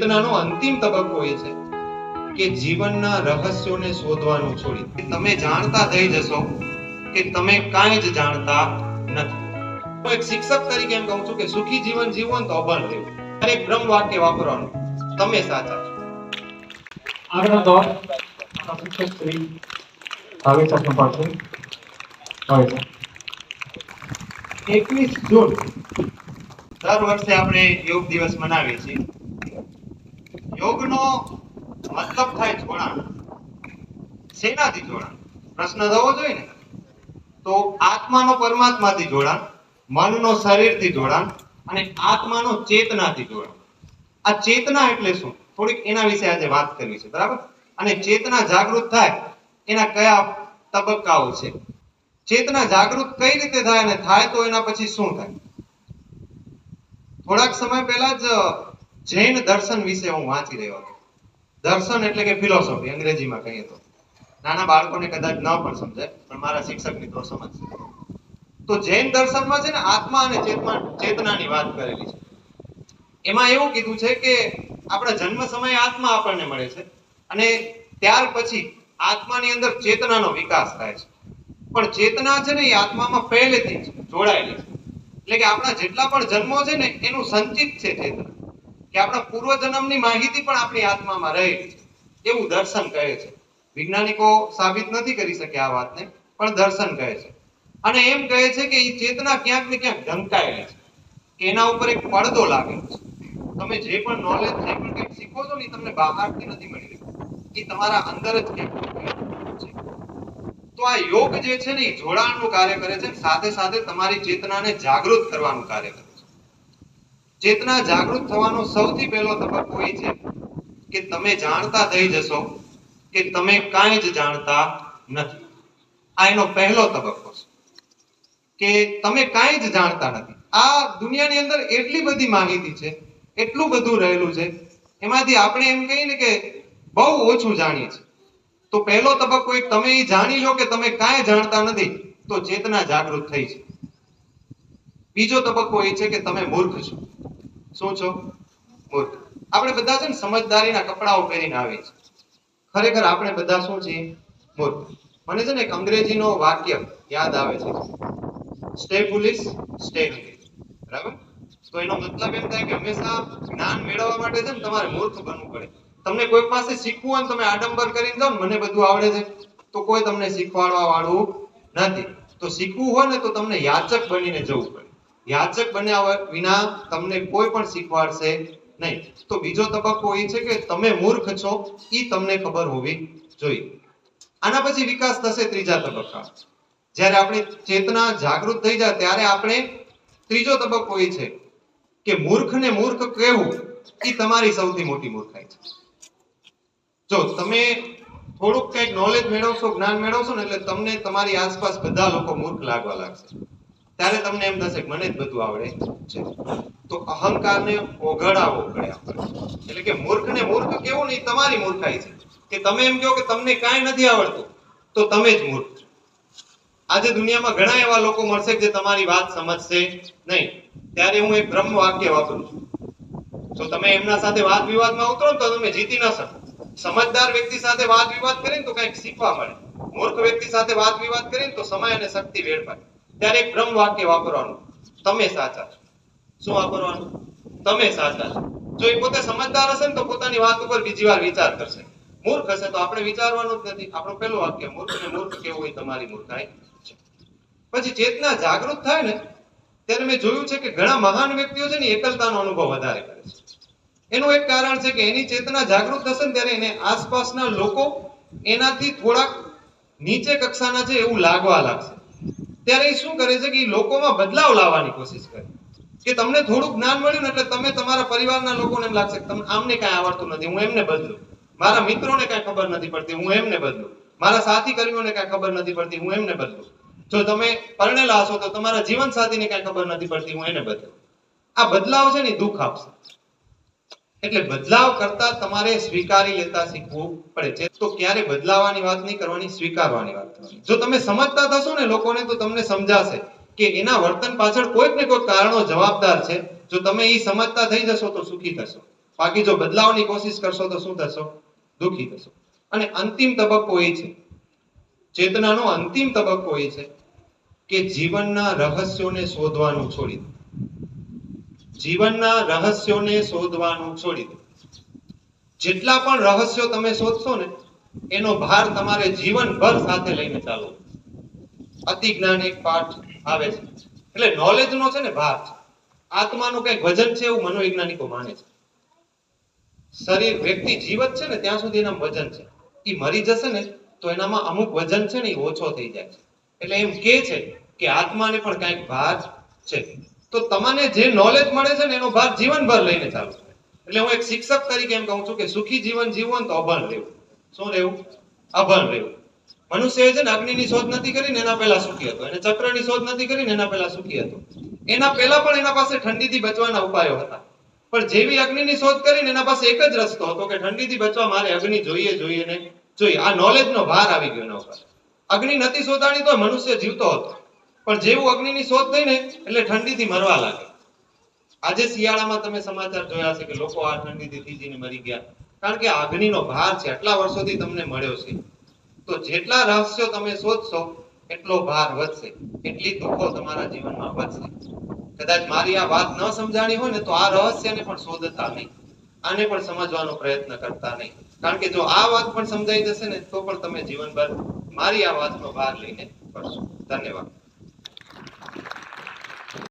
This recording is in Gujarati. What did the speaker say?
ચેતનાનો અંતિમ તબક્કો એ છે કે જીવનના રહસ્યોને શોધવાનું છોડી. તમે જાણતા થઈ જશો કે તમે કાંઈ જ જાણતા નથી. હું એક શિક્ષક તરીકે એમ કહું છું કે સુખી જીવન જીવો તો અભણ રહેવું. દરેક બ્રહ્મ વાક્ય વાપરવાનું. તમે સાચા આગળનો દોર. શિક્ષક શ્રી ભાવેશ આપનો પાસે એકવીસ જૂન. દર વર્ષે આપણે યોગ દિવસ મનાવીએ છીએ. યોગનો મતલબ થાય જોડાણ શેનાથી જોડાણ? પ્રશ્ન થવો જોઈએ ને? તો આત્માનો પરમાત્માથી જોડાણ, મનનો શરીરથી જોડાણ અને આત્માનો ચેતનાથી જોડાણ. આ ચેતના એટલે શું? થોડીક એના વિશે આજે વાત કરવી છે, બરાબર? અને ચેતના જાગૃત થાય, એના કયા તબક્કાઓ છે? ચેતના જાગૃત કઈ રીતે થાય અને થાય તો એના પછી શું થાય? થોડાક સમય પહેલા જ જૈન દર્શન વિશે હું વાંચી રહ્યો હતો. દર્શન એટલે કે ફિલોસોફી અંગ્રેજીમાં કહીએ તો. નાના બાળકોને કદાચ ન પણ સમજાય, પણ મારા શિક્ષક મિત્રો સમજશે તો જૈન દર્શનમાં છે ને આત્મા અને ચેતના, ચેતનાની વાત કરેલી છે. એમાં એવું કીધું છે કે આપણા જન્મ સમયે આત્મા આપણને મળે છે અને ત્યાર પછી આત્માની અંદર ચેતનાનો વિકાસ થાય છે. પણ ચેતના છે ને એ આત્મામાં પહેલેથી જ જોડાયેલી છે. એટલે કે આપણા જેટલા પણ જન્મો છે ને, એનું સંચિત છે ચેતના. કે આપણા પૂર્વ જન્મની માહિતી પણ આપણી આત્મામાં રહેલી છે. એવું દર્શન કહે છે. વૈજ્ઞાનિકો સાબિત નથી કરી શક્યા આ વાતને, પણ દર્શન કહે છે. અને એમ કહે છે કે એ ચેતના ક્યાંક ને ક્યાંક ઢંકાયેલી છે. એના ઉપર એક પડદો લાગેલો છે. તમે જે પણ નોલેજ જે પણ કંઈક શીખો છો ને તમને બહારથી નથી મળી રહ્યું. એ તમારા અંદર જ છે. તો આ યોગ જે છે ને એ જોડાણનું કાર્ય કરે છે સાથે સાથે તમારી ચેતનાને જાગૃત કરવાનું કાર્ય કરે છે. ચેતના જાગૃત થવાનો સૌથી પહેલો તબક્કો એ છે કે તમે જાણતા થઈ જશો કે તમે કાંઈ જ જાણતા નથી. આ એનો પહેલો તબક્કો છે. કે તમે કાંઈ જ જાણતા નથી. આ દુનિયાની અંદર એટલી બધી માહિતી છે, એટલું બધું રહેલું છે, એમાંથી આપણે એમ કહીએ ને કે બહુ ઓછું જાણીએ છીએ. તો પહેલો તબક્કો એક, તમે એ જાણી લો કે તમે કાંઈ જાણતા નથી, તો ચેતના જાગૃત થઈ છે. બીજો તબક્કો એ છે કે તમે મૂર્ખ છો. શું છો? મૂર્ખ આપણે બધા છે ને સમજદારીના કપડાઓ પહેરીને આવીએ છીએ. ખરેખર આપણે બધા શું છીએ? મૂર્ખ મને છે ને એક અંગ્રેજીનો વાક્ય યાદ આવે છે. સ્ટે ફુલિશ સ્ટે બરાબર? તો એનો મતલબ એમ થાય કે હંમેશા જ્ઞાન મેળવવા માટે છે ને તમારે મૂર્ખ બનવું પડે. તમને કોઈ પાસે શીખવું હોય તમે આડંબર કરીને જાઓ મને બધું આવડે છે. તો કોઈ તમને શીખવાડવા વાળું નથી. તો શીખવું હોય ને તો તમને યાચક બનીને જવું પડે. યાચક બન્યા વિના તમને કોઈ પણ શીખવાડશે નહીં. તો બીજો તબક્કો એ છે કે તમે મૂર્ખ છો એ તમને ખબર હોવી જોઈએ. આના પછી વિકાસ થશે ત્રીજા તબક્કા. જ્યારે આપણી ચેતના જાગૃત થઈ જાય, ત્યારે આપણે ત્રીજો તબક્કો એ છે કે મૂર્ખને મૂર્ખ કહેવું એ તમારી સૌથી મોટી મૂર્ખાઈ છે. જો તમે થોડુંક કંઈક નોલેજ મેળવશો, જ્ઞાન મેળવશો ને, એટલે તમને તમારી આસપાસ બધા લોકો મૂર્ખ લાગવા લાગશે. ત્યારે તમને એમ થશે મને જ બધું આવડે છે. તો અહંકારને ઓઘડાવવો પડે એટલે કે મૂર્ખને મૂર્ખ કેવું નહીં, તમારી મૂર્ખાઈ છે. કે તમે એમ કહો કે તમને કાંઈ નથી આવડતું, તો તમે જ મૂર્ખ આજે દુનિયામાં ઘણા એવા લોકો મળશે જે તમારી વાત સમજશે નહીં. ત્યારે હું એક બ્રહ્મ વાક્ય વાપરું છું. જો તમે એમના સાથે વાદ વિવાદમાં ઉતરો તો તમે જીતી ન શકો. સમજદાર વ્યક્તિ સાથે વાદ વિવાદ કરીને તો કંઈક શીખવા મળે. મૂર્ખ વ્યક્તિ સાથે વાદ વિવાદ કરીને તો સમય અને શક્તિ વેડફાય. ત્યારે એક બ્રહ્મ વાક્ય વાપરવાનું. તમે સાચા છો. શું વાપરવાનું? તમે સાચા છો. જો એ પોતે સમજદાર હશે ને તો પોતાની વાત ઉપર બીજી વાર વિચાર કરશે. મૂર્ખ હશે તો આપણે વિચારવાનું જ નથી. આપણું પહેલું વાક્ય, મૂર્ખ ને મૂર્ખ કેવું હોય તમારી મૂર્ખાઈ? પછી ચેતના જાગૃત થાય ને, ત્યારે મેં જોયું છે કે ઘણા મહાન વ્યક્તિઓ છે ને એકલતાનો અનુભવ વધારે કરે છે. એનું એક કારણ છે કે એની ચેતના જાગૃત થશે ને ત્યારે એને આસપાસના લોકો એનાથી થોડાક નીચે કક્ષાના છે એવું લાગવા લાગશે. ત્યારે એ શું કરે છે કે લોકોમાં બદલાવ લાવવાની કોશિશ કરે. કે તમને થોડું જ્ઞાન મળ્યું ને એટલે તમે તમારા પરિવારના લોકોને એમ લાગશે તમને આમને કાંઈ આવડતું નથી, હું એમને બદલું. મારા મિત્રોને કાંઈ ખબર નથી પડતી, હું એમને બદલું. મારા સાથી કર્મીઓને કાંઈ ખબર નથી પડતી, હું એમને બદલું. જો તમે પરણેલા હશો તો તમારા જીવન સાથીને કાંઈ ખબર નથી પડતી, હું એને બદલું. આ બદલાવ છે ને દુઃખ આપશે. એટલે બદલાવ કરતા તમારે સ્વીકારી લેતા શીખવું પડે છે. તો ક્યારે બદલાવાની વાત નહીં કરવાની, સ્વીકારવાની વાત કરવાની. જો તમે સમજતા થશો ને લોકોને, તો તમને સમજાશે કે એના વર્તન પાછળ કોઈક ને કોઈક કારણો જવાબદાર છે. જો તમે એ સમજતા થઈ જશો, તો સુખી થશો. બાકી જો બદલાવની કોશિશ કરશો, તો શું થશો? દુઃખી થશો. અને અંતિમ તબક્કો એ છે, ચેતનાનો અંતિમ તબક્કો એ છે કે જીવનના રહસ્યોને શોધવાનું છોડી દો. જીવનના રહસ્યોને શોધવાનું છોડી દો. જેટલા પણ રહસ્યો તમે શોધશો ને, એનો ભાર તમારે જીવનભર સાથે લઈને ચાલવો. અતિ જ્ઞાન એક પાઠ આવે છે. એટલે નોલેજ નો છે ને ભાર છે. આત્માનું કંઈક વજન છે એવું મનોવૈજ્ઞાનિકો માને છે. શરીર, વ્યક્તિ જીવત છે ને, ત્યાં સુધી એના વજન છે. એ મરી જશે ને, તો એનામાં અમુક વજન છે ને એ ઓછો થઈ જાય છે. એટલે એમ કે છે કે આત્માને પણ કંઈક ભાર છે. તો તમને જે નોલેજ મળે છે ને, એનો ભાર જીવનભર લઈને ચાલુ એટલે હું એક શિક્ષક તરીકે એમ કહું છું કે સુખી જીવન જીવવું તો અભણ રહેવું. શું રહેવું? અભણ રહેવું. મનુષ્યએ છે ને અગ્નિની શોધ નથી કરી ને એના પહેલા સુખી હતો. એને ચક્રની શોધ નથી કરી ને એના પહેલા સુખી હતો. એના પહેલા પણ એના પાસે ઠંડીથી બચવાના ઉપાયો હતા. પણ જેવી અગ્નિની શોધ કરીને એના પાસે એક જ રસ્તો હતો કે ઠંડીથી બચવા મારે અગ્નિ જોઈએ જોઈએ ને જોઈએ. આ નોલેજનો ભાર આવી ગયો એના ઉપર. અગ્નિ નથી શોધાણી તો મનુષ્ય જીવતો હતો. પણ જેવું અગ્નિની શોધ થઈ ને, એટલે ઠંડીથી મરવા લાગે. આજે શિયાળામાં તમે સમાચાર જોયા છે કે લોકો આ ઠંડીથી થીજીને મરી ગયા. કારણ કે અગ્નિ અગ્નિનો ભાર છે, આટલા વર્ષોથી તમને મળ્યો છે. તો જેટલા રહસ્યો તમે શોધશો, એટલો ભાર વધશે. એટલી દુઃખો તમારા જીવનમાં વધશે. કદાચ મારી આ વાત ન સમજાણી હોય ને, તો આ રહસ્યને પણ શોધતા નહીં. આને પણ સમજવાનો પ્રયત્ન કરતા નહીં. કારણ કે જો આ વાત પણ સમજાઈ જશે ને, તો પણ તમે જીવનભર મારી આ વાતનો ભાર લઈને કરશો ધન્યવાદ.